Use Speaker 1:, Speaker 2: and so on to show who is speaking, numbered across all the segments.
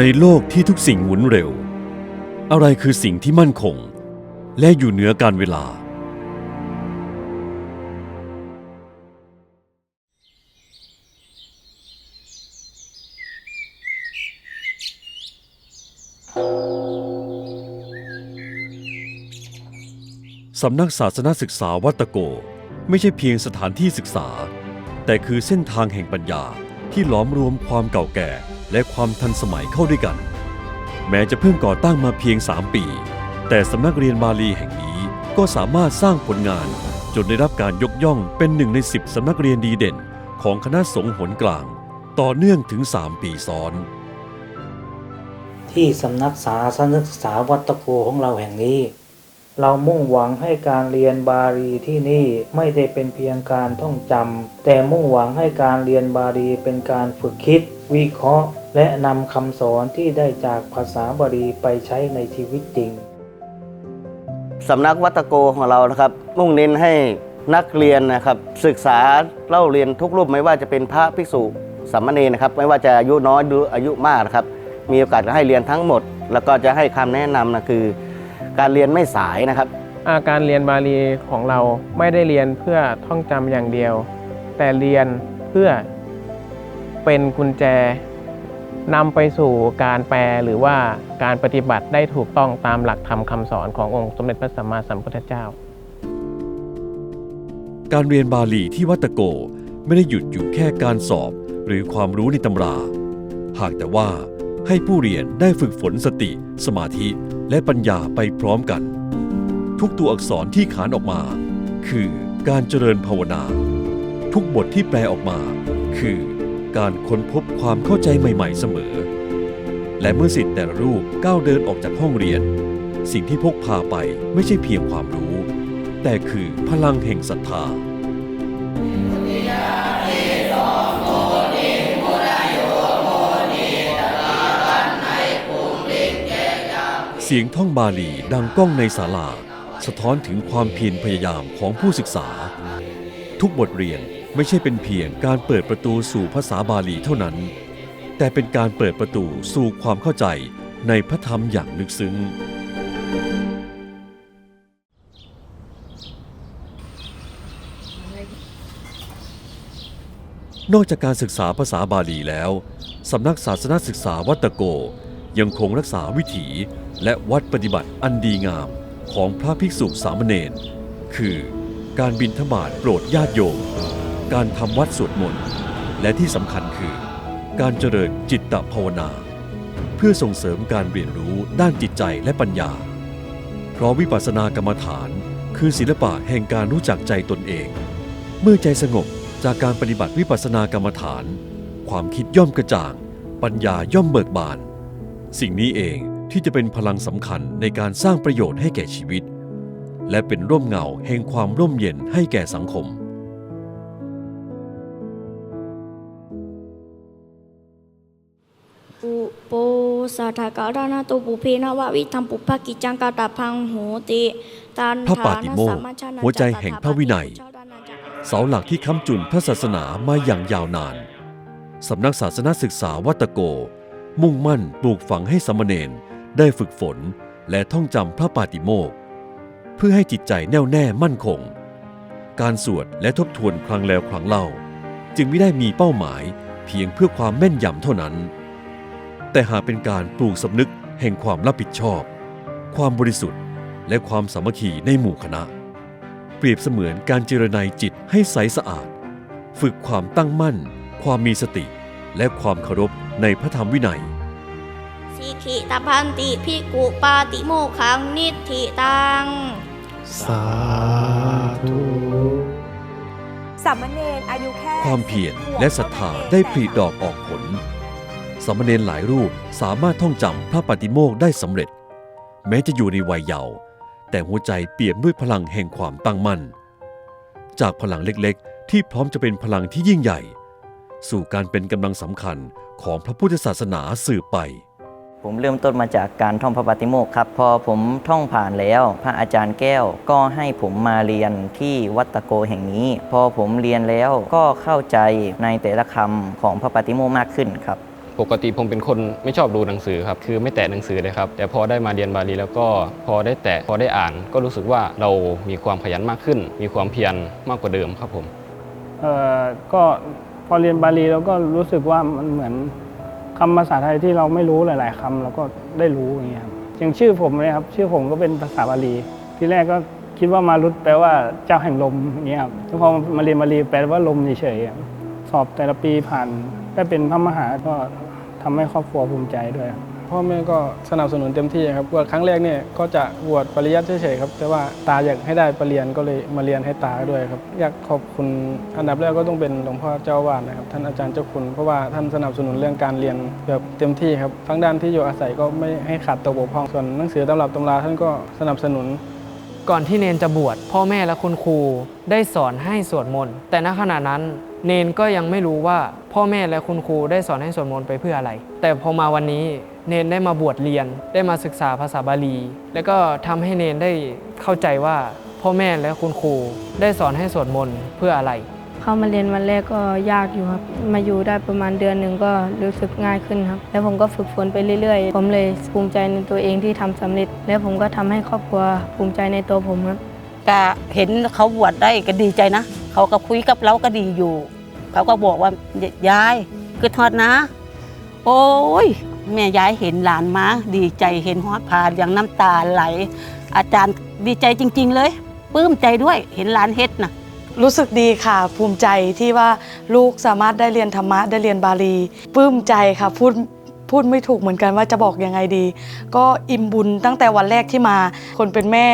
Speaker 1: ในโลกที่ทุกสิ่งหมุนเร็ว อะไรคือสิ่งที่มั่นคง และอยู่เหนือการเวลา สำนักศาสนศึกษาวัตโก ไม่ใช่เพียงสถานที่ศึกษา แต่คือเส้นทางแห่งปัญญาที่หลอมรวมความเก่าแก่ และความทันสมัยเข้าด้วยกัน แม้จะเพิ่งก่อตั้งมาเพียง 3 ปี แต่สำนักเรียนบาลีแห่งนี้ก็สามารถสร้างผลงาน จนได้รับการยกย่องเป็นหนึ่งใน 10สำนักเรียนดีเด่น ของคณะสงฆ์หนกลาง ต่อเนื่องถึง 3 ปีซ้อน
Speaker 2: ที่สำนักศาสนศึกษาวัดตะโกของเราแห่งนี้ เรามุ่งหวังให้การเรียนบาลีที่นี่ไม่ได้เป็นเพียงการท่องจำแต่มุ่งหวังให้การเรียนบาลีเป็นการฝึกคิด วิเคราะห์ และนำคำสอนที่ได้จากภาษาบาลีไปใช้ในชีวิตจริง
Speaker 3: สำนักวัดตะโกของเรานะครับ มุ่งเน้นให้นักเรียนนะครับ ศึกษาเล่าเรียนทุกรูปไม่ว่าจะเป็นพระภิกษุสามเณรนะครับ ไม่ว่าจะอายุน้อยหรืออายุมากนะครับ มีโอกาสจะให้เรียนทั้งหมด แล้วก็จะให้คำแนะนำนะคือ การเรียนไม่สายนะครับ
Speaker 4: อาการเรียนบาลีของเราไม่ได้เรียนเพื่อท่องจำอย่างเดียว แต่เรียนเพื่อเป็นกุญแจ นำไปสู่การแปลหรือว่าการปฏิบัติได้ถูกต้องตามหลักธรรมคำสอนขององค์สมเด็จพระสัมมาสัมพุทธเจ้า
Speaker 1: การเรียนบาลีที่วัดตะโกไม่ได้หยุดอยู่แค่การสอบหรือความรู้ในตำรา หากแต่ว่าให้ผู้เรียนได้ฝึกฝนสติ สมาธิและปัญญาไปพร้อมกัน ทุกตัวอักษรที่ขานออกมา คือการเจริญภาวนา ทุกบทที่แปลออกมา คือ การค้นพบความเข้าใจใหม่ ๆ เสมอ และเมื่อสิทธิ์แต่ละรูปก้าวเดินออกจากห้องเรียน สิ่งที่พกพาไปไม่ใช่เพียงความรู้ แต่คือพลังแห่งศรัทธาเสียงท่องบาลีดังก้องในศาลา สะท้อนถึงความเพียรพยายามของผู้ศึกษา ทุกบทเรียน ไม่ใช่เป็นเพียงการเปิดประตูสู่ภาษาบาลีเท่านั้น แต่เป็นการเปิดประตูสู่ความเข้าใจในพระธรรมอย่างลึกซึ้งนอกจากการศึกษาภาษาบาลีแล้ว สำนักศาสนาศึกษาวัตโกยังคงรักษาวิถีและวัดปฏิบัติอันดีงามของพระภิกษุสามเณรคือการบินทบาทโปรดญาติโยม การทำวัดสวดมนต์ และที่สำคัญคือ การเจริญจิตตภาวนา เพื่อส่งเสริมการเรียนรู้ด้านจิตใจและปัญญา เพราะวิปัสสนากรรมฐาน คือศิลปะแห่งการรู้จักใจตนเอง เมื่อใจสงบจากการปฏิบัติวิปัสสนากรรมฐาน ความคิดย่อมกระจ่าง ปัญญาย่อมเบิกบาน สิ่งนี้เองที่จะเป็นพลังสำคัญในการสร้างประโยชน์ให้แก่ชีวิต และเป็นร่มเงาแห่งความร่มเย็นให้แก่สังคม
Speaker 5: ปุโปสัทธการานาตุปุเพนวะวิธรรมปุพพกิจจังกาตาพังโหติตัน
Speaker 1: พระปาติโมกข์หัวใจแห่งพระวินัย เสาหลักที่ค้ำจุนพระศาสนามาอย่างยาวนาน สำนักศาสนศึกษาวัดตะโก มุ่งมั่นปลูกฝังให้สามเณรได้ฝึกฝนและท่องจำพระปาติโมกข์เพื่อให้จิตใจแน่วแน่มั่นคง การสวดและทบทวนครั้งแล้วครั้งเล่า จึงไม่ได้มีเป้าหมายเพียงเพื่อความแม่นยำเท่านั้น แต่หากเป็นการปลูกสำนึกแห่งความรับผิดชอบ ความบริสุทธิ์ และความสามัคคีในหมู่คณะ เปรียบเสมือนการเจรไนยจิตให้ใสสะอาด ฝึกความตั้งมั่น ความมีสติ และความเคารพในพระธรรมวินัย
Speaker 5: สิกขิตพันติพิกุปาติโมขังนิทธิตัง
Speaker 6: สาธุ
Speaker 7: สามเณรอายุแค่
Speaker 1: ความเพียรและศรัทธาได้ผลิดอกออกผล สามเณรหลายรูปสามารถท่องจำพระปฏิโมกได้สำเร็จ แม้จะอยู่ในวัยเยาว์แต่หัวใจเปี่ยมด้วยพลังแห่งความตั้งมั่น จากพลังเล็กๆ ที่พร้อมจะเป็นพลังที่ยิ่งใหญ่ สู่การเป็นกำลังสำคัญของพระพุทธศาสนาสืบไป
Speaker 8: ผมเริ่มต้นมาจากการท่องพระปฏิโมกข์ครับ พอผมท่องผ่านแล้ว พระอาจารย์แก้วก็ให้ผมมาเรียนที่วัดตะโกแห่งนี้ พอผมเรียนแล้วก็เข้าใจในแต่ละคำของพระปฏิโมกข์มากขึ้นครับ
Speaker 9: ปกติผมเป็นคนไม่ชอบดูหนังสือครับคือไม่แตะหนังสือเลยครับ แต่พอได้มาเรียนบาลีแล้วก็พอได้แตะพอได้อ่าน ก็รู้สึกว่าเรามีความขยันมากขึ้น มีความเพียรมากกว่าเดิมครับผม
Speaker 10: เอ่อก็พอเรียนบาลีแล้วก็รู้สึกว่ามันเหมือนคำภาษาไทยที่เราไม่รู้หลาย ๆคำเราก็ได้รู้อย่างเงี้ยครับอย่างชื่อผมเลยครับชื่อผมก็เป็นภาษาบาลี ที่แรกก็คิดว่ามารุตแปลว่าเจ้าแห่งลมอย่างเงี้ยครับแล้วพอมาเรียนบาลีแปลว่าลมเฉยๆสอบแต่ละปีผ่าน ได้เป็นพระมหาก็ทำให้ครอบครัวภูมิใจด้วยครับ
Speaker 4: พ่อแม่ก็สนับสนุนเต็มที่ครับบวชครั้งแรกเนี่ยก็จะบวชปริยัติเฉยๆครับ แต่ว่าตาอยากให้ได้ปรริญญาก็เลยมาเรียนให้ตาด้วยครับ อยากขอบคุณอันดับแรกก็ต้องเป็นหลวงพ่อเจ้าวาดนะครับ ท่านอาจารย์เจ้าคุณเพราะว่าท่านสนับสนุนเรื่องการเรียนแบบเต็มที่ครับทั้งด้านที่อยู่อาศัยก็ไม่ให้ขาดตกบกพร่องส่วนหนังสือตำรับตำราท่านก็สนับสนุน
Speaker 11: ก่อนที่เนนจะบวชพ่อแม่และคุณครูได้สอนให้สวดมนต์แต่ณขณะนั้น เนนก็ยังไม่รู้ว่าพ่อแม่และคุณครูได้สอนให้สวดมนต์ไปเพื่ออะไร แต่พอมาวันนี้เนนได้มาบวชเรียน ได้มาศึกษาภาษาบาลี แล้วก็ทำให้เนนได้เข้าใจว่าพ่อแม่และคุณครูได้สอนให้สวดมนต์เพื่ออะไร
Speaker 5: เข้ามาเรียนวันแรกก็ยากอยู่ครับ มาอยู่ได้ประมาณเดือนหนึ่งก็รู้สึกง่ายขึ้นครับ แล้วผมก็ฝึกฝนไปเรื่อยๆ ผมเลยภูมิใจในตัวเองที่ทำสำเร็จ แล้วผมก็ทำให้ครอบครัวภูมิใจในตัวผมครับ
Speaker 12: ก็เห็นเขาบวชได้ก็ดีใจนะ เขาก็คุยกับเราก็ดีอยู่ เขาก็บอกว่ายายคือทอดนะ โอ้ยแม่ยายเห็นหลานมาดีใจเห็นฮอดผ่านอย่างน้ำตาไหล อาจารย์ดีใจจริง ๆ เลยปลื้มใจด้วยเห็นหลานเฮ็ดนะ
Speaker 13: รู้สึกดีค่ะ ภูมิใจที่ว่าลูกสามารถได้เรียนธรรมะได้เรียนบาลีปลื้มใจค่ะพูด พูดไม่ถูกเหมือนกันว่าจะบอกยังไงดี ก็อิ่มบุญตั้งแต่วันแรกที่มา คนเป็นแม่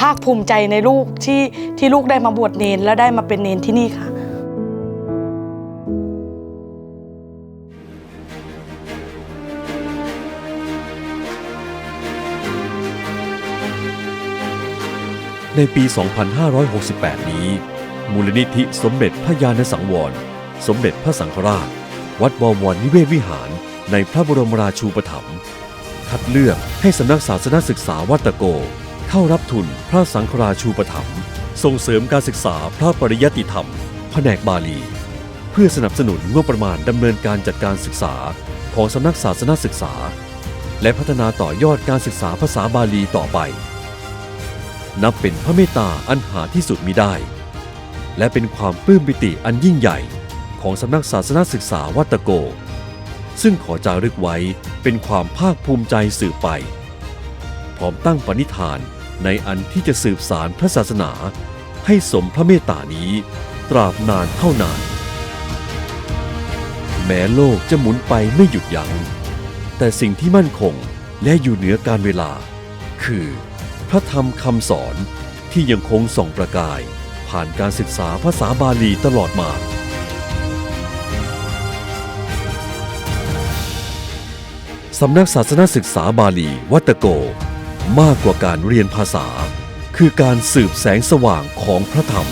Speaker 13: ภาคภูมิใจในลูกที่ที่ลูกได้มาบวชเนนและได้มาเป็นเนนที่นี่ค่ะ
Speaker 1: ในปี 2568 นี้ มูลนิธิสมเด็จพระยาณสังวร สมเด็จพระสังฆราช วัดบวรนิเวศวิหาร ในพระบรมราชูปถัมภ์คัดเลือกให้สำนักศาสนศึกษาวัตโก เข้ารับทุนพระสังฆราชูปถัมภ์ส่งเสริมการศึกษาพระปริยัติธรรม แผนกบาลี เพื่อสนับสนุนงบประมาณดำเนินการจัดการศึกษาของสำนักศาสนศึกษา และพัฒนาต่อยอดการศึกษาภาษาบาลีต่อไป นับเป็นพระเมตตาอันหาที่สุดมิได้ และเป็นความปลื้มปิติอันยิ่งใหญ่ ของสำนักศาสนศึกษาวัตโก ซึ่งขอจารึกไว้เป็นความภาคภูมิใจสืบไป พร้อมตั้งปณิธานในอันที่จะสืบสารพระศาสนา ให้สมพระเมตตานี้ ตราบนานเท่านาน แม้โลกจะหมุนไปไม่หยุดยัง้งแต่สิ่งที่มั่นคงและอยู่เหนือการเวลา คือ พระธรรมคำสอนที่ยังคงส่องประกาย ผ่านการศึกษาภาษาบาลีตลอดมา สำนักศาสนศึกษาบาลีวัตตโก มากกว่าการเรียนภาษา คือการสืบแสงสว่างของพระธรรม